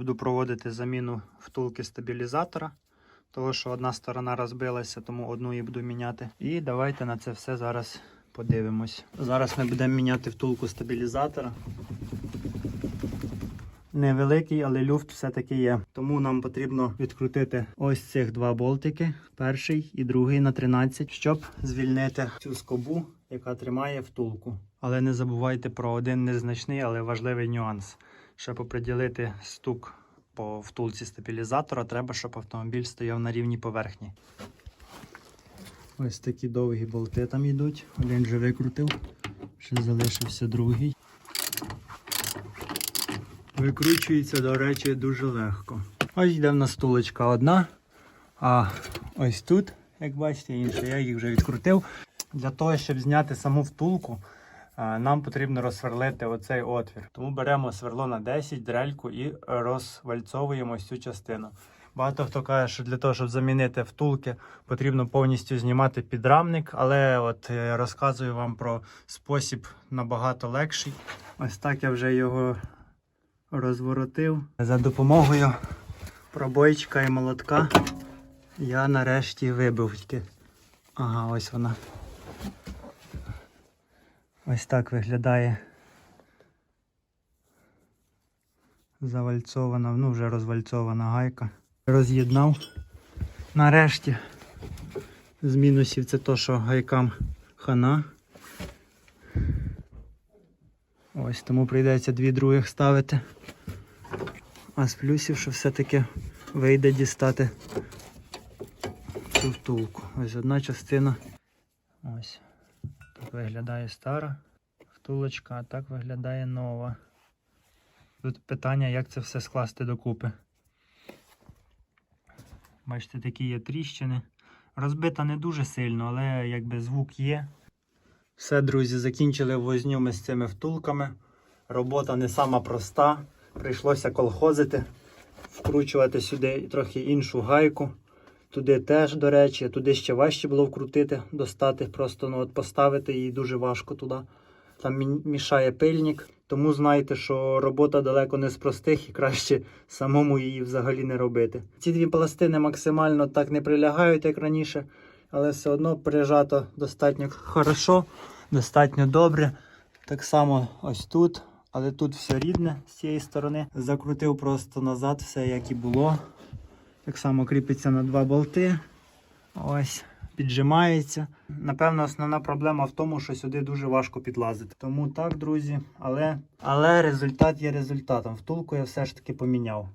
Буду проводити заміну втулки стабілізатора, тому що одна сторона розбилася, тому одну її буду міняти. І давайте на це все зараз подивимось. Зараз ми будемо міняти втулку стабілізатора. Невеликий, але люфт все-таки є. Тому нам потрібно відкрутити ось цих два болтики, перший і другий на 13, щоб звільнити цю скобу, яка тримає втулку. Але не забувайте про один незначний, але важливий нюанс. Щоб оприділити стук по втулці стабілізатора, треба, щоб автомобіль стояв на рівній поверхні. Ось такі довгі болти там йдуть. Один вже викрутив, ще залишився другий. Викручується, до речі, дуже легко. Ось йде в нас стулочка одна, а ось тут, як бачите, інша. Я їх вже відкрутив. Для того, щоб зняти саму втулку, нам потрібно розсверлити оцей отвір. Тому беремо сверло на 10, дрельку і розвальцовуємо цю частину. Багато хто каже, що для того, щоб замінити втулки, потрібно повністю знімати підрамник, але от е, розказую вам про спосіб набагато легший. Ось так я вже його розворотив. За допомогою пробойчика і молотка я нарешті вибив. Ага, ось вона. Ось так виглядає. Завальцована, ну вже розвальцована гайка. Роз'єднав. Нарешті. З мінусів це то, що гайкам хана. Ось тому прийдеться дві других ставити. А з плюсів, що все-таки вийде дістати цю втулку. Ось одна частина. Ось. Так виглядає стара втулочка, а так виглядає нова. Тут питання, як це все скласти докупи. Бачите, такі є тріщини. Розбита не дуже сильно, але якби звук є. Все, друзі, закінчили возню ми з цими втулками. Робота не сама проста. Прийшлося колхозити, вкручувати сюди трохи іншу гайку. Туди теж, до речі, туди ще важче було вкрутити, достати, просто ну, от поставити її дуже важко туди. Там мішає пильник. Тому знайте, що робота далеко не з простих і краще самому її взагалі не робити. Ці дві пластини максимально так не прилягають, як раніше, але все одно прижато достатньо хорошо, достатньо добре. Так само ось тут, але тут все рідне з цієї сторони. Закрутив просто назад, все як і було. Так само кріпиться на два болти. Ось, піджимається. Напевно, основна проблема в тому, що сюди дуже важко підлазити. Тому так, друзі, але, але результат є результатом. Втулку я все ж таки поміняв.